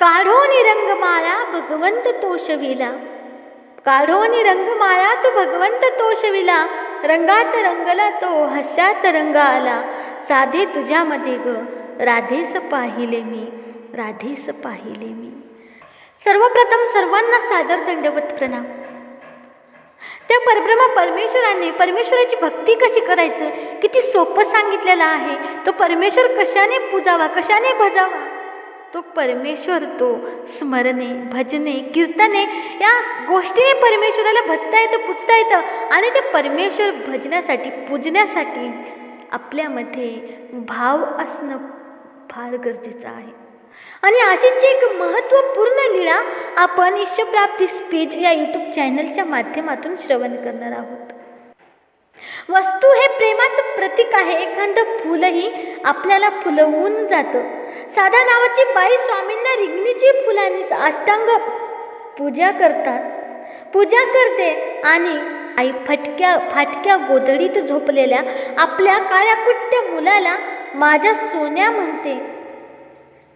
काढोनी रंगमाळा भगवंत तोषविला. काढोनी रंगमाळा तो भगवंत तोषविला. रंगात रंगला तो हशात रंग आला साधे तुझ्यामध्ये ग राधेस पाहिले मी राधेस पाहिले मी. सर्वप्रथम सर्वांना सादर दंडवत प्रणाम. त्या परब्रह्मा परमेश्वराने परमेश्वराची भक्ती कशी करायचं? किती सोपं सांगितलेलं आहे. तो परमेश्वर कशाने पूजावा कशाने भजावा? तो परमेश्वर तो स्मरणे भजने कीर्तने या गोष्टीने परमेश्वराला भजता येतं पूजता येतं आणि ते परमेश्वर भजण्यासाठी पूजण्यासाठी आपल्यामध्ये भाव असणं फार गरजेचं आहे. आणि अशीच एक महत्त्वपूर्ण लीळा आपण ईश्वप्राप्ती स्पीच या यूट्यूब चॅनलच्या माध्यमातून श्रवण करणार आहोत. वस्तू हे प्रेमाचं प्रतीक आहे. एखादं फुलही आपल्याला फुलवून जातं. साधा नावाची बाई स्वामींना रिंगणीची फुलांनी अष्टांग पूजा करतात. पूजा करते आणि आई फटक्या फाटक्या गोधडीत झोपलेल्या आपल्या काळ्याकुट्ट्या मुलाला माझ्या सोन्या म्हणते.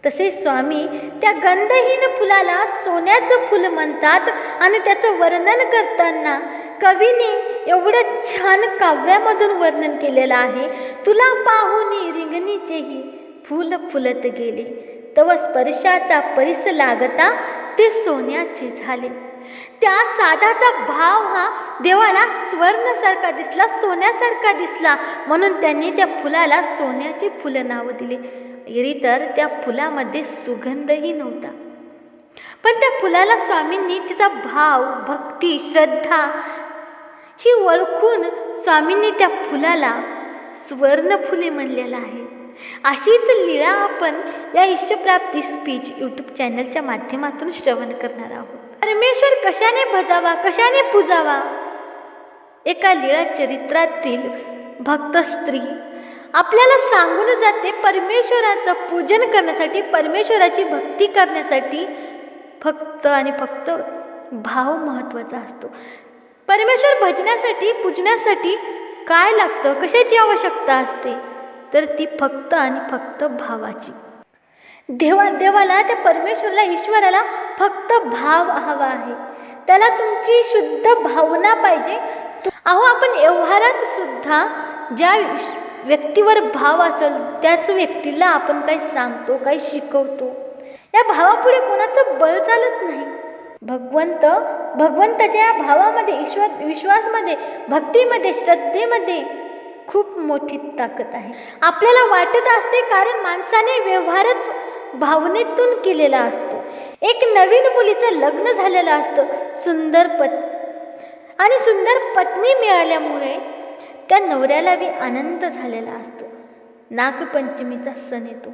तसे स्वामी त्या गंधहीन फुलाला सोन्याचं फुल म्हणतात आणि त्याचं वर्णन करताना कवीने एवढं छान काव्यामधून वर्णन केलेलं आहे. तुला पाहुनी रिंगणीचेही फुल फुलत गेले. तव स्पर्शाचा परिस लागता ते सोन्याचे झाले. त्या साधाचा भाव हा देवाला स्वर्णासारखा दिसला सोन्यासारखा दिसला. म्हणून त्यांनी त्या फुलाला सोन्याचे फुलं नाव दिले. एरी तर त्या फुलामध्ये सुगंधही नव्हता. पण त्या फुलाला स्वामींनी तिचा भाव भक्ती श्रद्धा ही ओळखून स्वामींनी त्या फुलाला सुवर्णफुले म्हणलेलं आहे. अशीच लीळा आपण या इष्टप्राप्ती स्पीच यूट्यूब चॅनलच्या माध्यमातून श्रवण करणार आहोत. परमेश्वर कशाने भजावा कशाने पूजावा? एका लीळा चरित्रातील भक्त स्त्री आपल्याला सांगून जाते परमेश्वराचं पूजन करण्यासाठी परमेश्वराची भक्ती करण्यासाठी फक्त आणि फक्त भाव महत्त्वाचा असतो. परमेश्वर भजण्यासाठी पूजण्यासाठी काय लागतं? कशाची आवश्यकता असते? तर ती फक्त आणि फक्त भावाची. देवा देवाला त्या परमेश्वरला ईश्वराला फक्त भाव हवा आहे. त्याला तुमची शुद्ध भावना पाहिजे. अहो आपण व्यवहारात सुद्धा ज्या व्यक्तीवर भाव असेल त्याच व्यक्तीला आपण काही सांगतो काही शिकवतो? या भावापुढे कोणाचं बळ चालत नाही. भगवंत भगवंताच्या या भावामध्ये ईश्वर विश्वासमध्ये भक्तीमध्ये श्रद्धेमध्ये खूप मोठी ताकद आहे. आपल्याला वाटत असते कारण माणसाने व्यवहारच भावनेतून केलेला असतो. एक नवीन मुलीचं लग्न झालेलं असतं सुंदर पत् आणि सुंदर पत्नी मिळाल्यामुळे त्या नवऱ्याला बी आनंद झालेला असतो. नागपंचमीचा सण येतो.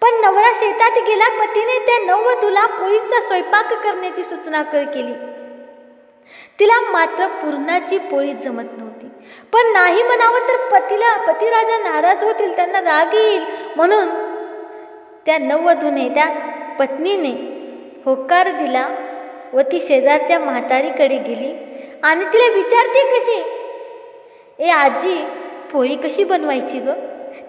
पण नवरा शेतात गेला पतीने त्या नववधूला पोळींचा स्वयंपाक करण्याची सूचना कर केली. तिला मात्र पूर्णाची पोळी जमत नव्हती. पण नाही म्हणावं तर पतीला पतिराजा नाराज होतील त्यांना राग येईल. म्हणून त्या नववधूने त्या पत्नीने होकार दिला व ती शेजारच्या म्हातारीकडे गेली. आणि तिला विचारते कशी? ए आजी पोळी कशी बनवायची ग?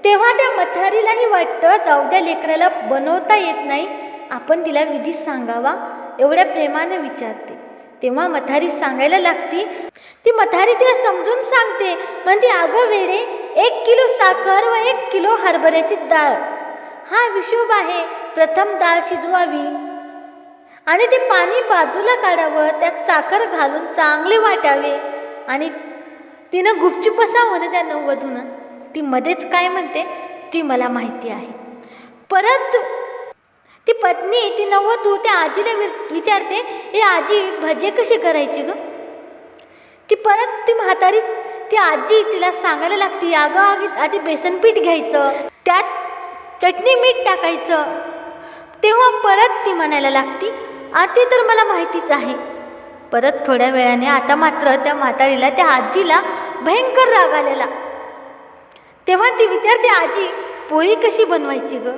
तेव्हा त्या मथारीलाही वाटतं जाऊ द्या लेकराला बनवता येत नाही. आपण तिला विधी सांगावा एवढ्या प्रेमाने विचारते. तेव्हा मथारी सांगायला लागती ती मथारी तिला समजून सांगते. म्हणते अगं वेडे एक किलो साखर व एक किलो हरभऱ्याची डाळ. हा विशोब आहे प्रथम डाळ शिजवावी. आणि ते पाणी बाजूला काढावं त्यात साखर घालून चांगले वाटावे. आणि तिनं गुपचूप असावं ना त्या नववधूनं ती मध्येच काय म्हणते? ती मला माहिती आहे. परत ती पत्नी ती नववधू त्या आजीला वि विचारते हे आजी भजे कशी करायची ग? ती परत ती म्हातारी ती आजी तिला सांगायला लागते अगं आगी आधी बेसनपीठ घ्यायचं त्यात चटणी मीठ टाकायचं. तेव्हा परत ती म्हणायला लागती आधी तर मला माहितीच आहे. परत थोड्या वेळाने आता मात्र त्या म्हातारीला त्या आजीला भयंकर राग आलेला. तेव्हा ती विचारते आजी पोळी कशी बनवायची ग?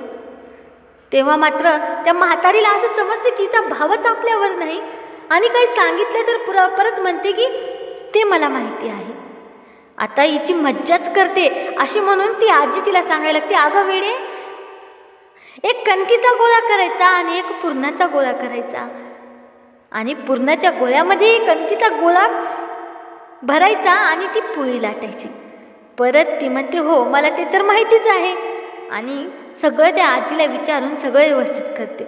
तेव्हा मात्र त्या म्हातारीला असं समजतं की हिचा भावच आपल्यावर नाही. आणि काही सांगितलं तर पुरा परत म्हणते की ते मला माहिती आहे. आता हिची मज्जाच करते. अशी म्हणून ती आजी तिला सांगायला लागते अगं वेडे एक कणकीचा गोळा करायचा आणि एक पुरणाचा गोळा करायचा. आणि पुरणाच्या गोळ्यामध्ये कणकीचा गोळा भरायचा आणि ती पोळी लाटायची. परत ती म्हणते हो मला ते तर माहितीच आहे. आणि सगळं त्या आजीला विचारून सगळं व्यवस्थित करते.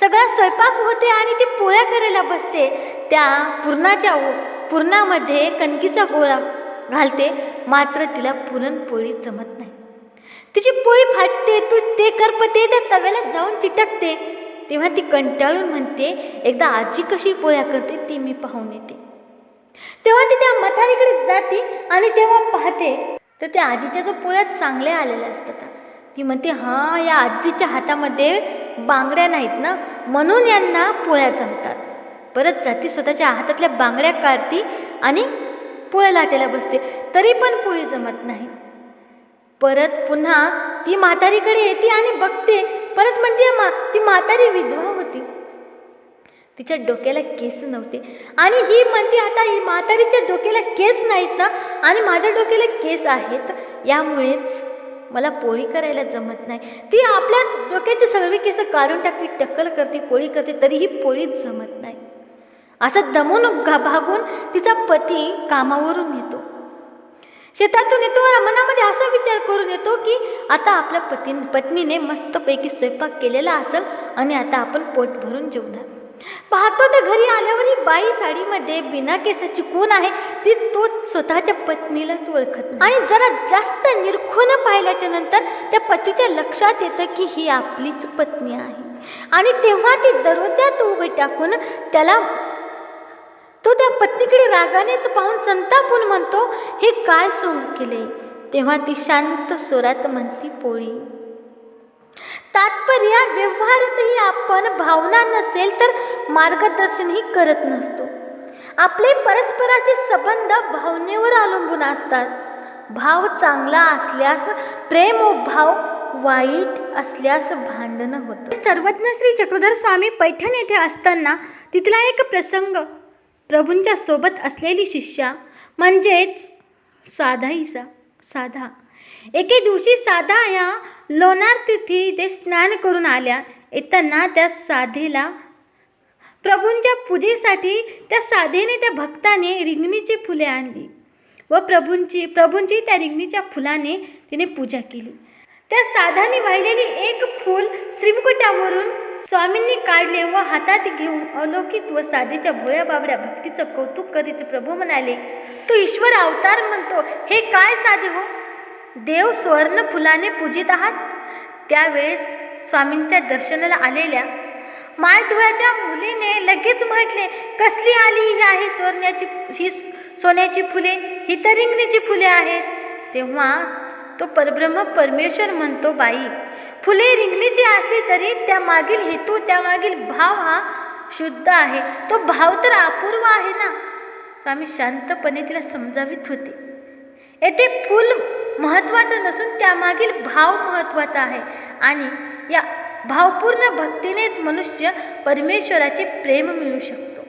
सगळा स्वयंपाक होते आणि ती पोळ्या करायला बसते. त्या पुरणाच्या पुरणामध्ये कणकीचा गोळा घालते मात्र तिला पुरणपोळी जमत नाही. तिची पोळी फाटते तुटते करपते त्या तव्याला जाऊन चिटकते. तेव्हा ती कंटाळून म्हणते एकदा आजी कशी पोळ्या करते ती मी पाहून येते. तेव्हा ती त्या मथारीकडे जाते आणि तेव्हा पाहते तर त्या आजीच्या जो पोळ्या चांगल्या आलेल्या असतात ती म्हणते हां या आजीच्या हातामध्ये बांगड्या नाहीत ना म्हणून यांना पोळ्या जमतात. परत जाती स्वतःच्या हातातल्या बांगड्या काढते आणि पोळ्या लाटायला बसते तरी पण पोळी जमत नाही. परत पुन्हा ती म्हातारीकडे येते आणि बघते परत म्हणते मा ती म्हातारी विधवा होती. तिच्या डोक्याला केस नव्हते. आणि ही म्हणते आता ही म्हातारीच्या डोक्याला केस नाहीत ना आणि माझ्या डोक्याला केस आहेत. यामुळेच मला पोळी करायला जमत नाही. ती आपल्या डोक्याचे सर्व केस काढून टाकते टक्कल करते पोळी करते तरीही पोळीच जमत नाही. असं दमून घा भागून तिचा पती कामावरून येतो. शेतातून येतो मनामध्ये असा विचार करून येतो आता आपल्या पती पत्नीने मस्तपैकी स्वयंपाक केलेला असेल आणि आता आपण पोट भरून जेवणार. पाहतो तर घरी आल्यावर ही बाई साडीमध्ये बिना केसाची कोण आहे ती तो स्वतःच्या पत्नीलाच ओळखत आणि जरा जास्त निरखून पाहिल्याच्या नंतर त्या पतीच्या लक्षात येतं की ही आपलीच पत्नी आहे. आणि तेव्हा ती दरवाजात उभे टाकून त्याला तो त्या पत्नीकडे रागानेच पाहून संतापून म्हणतो हे काय सोंग केले तेव्हा ती शांत स्वरात म्हणती पोळी. तात्पर्य व्यवहारातही आपण भावना नसेल तर मार्गदर्शनही करत नसतो. आपले परस्पराचे संबंध भावनेवर अवलंबून असतात. भाव चांगला असल्यास प्रेम भाव वाईट असल्यास भांडणं होतं. सर्वज्ञ श्री चक्रधर स्वामी पैठण येथे असताना तिथला एक प्रसंग प्रभूंच्या सोबत असलेली शिष्या म्हणजेच साधाईचा साधा. एके दिवशी साधा या लोणार तिथी ते स्नान करून आल्या. येताना त्या साधेला प्रभूंच्या पूजेसाठी त्या साधेने त्या भक्ताने रिंगणीची फुले आणली व प्रभूंची प्रभूंची त्या रिंगणीच्या फुलाने तिने पूजा केली. त्या साधाने वाहिलेली एक फूल श्रीमुकुटावरून स्वामींनी काढले व हातात घेऊन अलौकिक व साधेच्या भोळ्या बाबड्या भक्तीचं कौतुक करीत प्रभू म्हणाले तो ईश्वर अवतार म्हणतो हे काय साधे हो? देव स्वर्ण फुलाने पूजित आहात? त्यावेळेस स्वामींच्या दर्शनाला आलेल्या मायधुळ्याच्या मुलीने लगेच म्हटले कसली आली ही आहे सोन्याची ही सोन्याची फुले? ही तर रिंगणीची फुले आहेत. तेव्हा तो परब्रह्म परमेश्वर म्हणतो बाई फुले रिंगणीची असली तरी त्यामागील हेतू त्यामागील भाव हा शुद्ध आहे. तो भाव तर अपूर्व आहे ना? स्वामी शांतपणे तिला समजावित होते. येथे फूल महत्त्वाचं नसून त्यामागील भाव महत्त्वाचा आहे आणि या भावपूर्ण भक्तीनेच मनुष्य परमेश्वराचे प्रेम मिळू शकतो.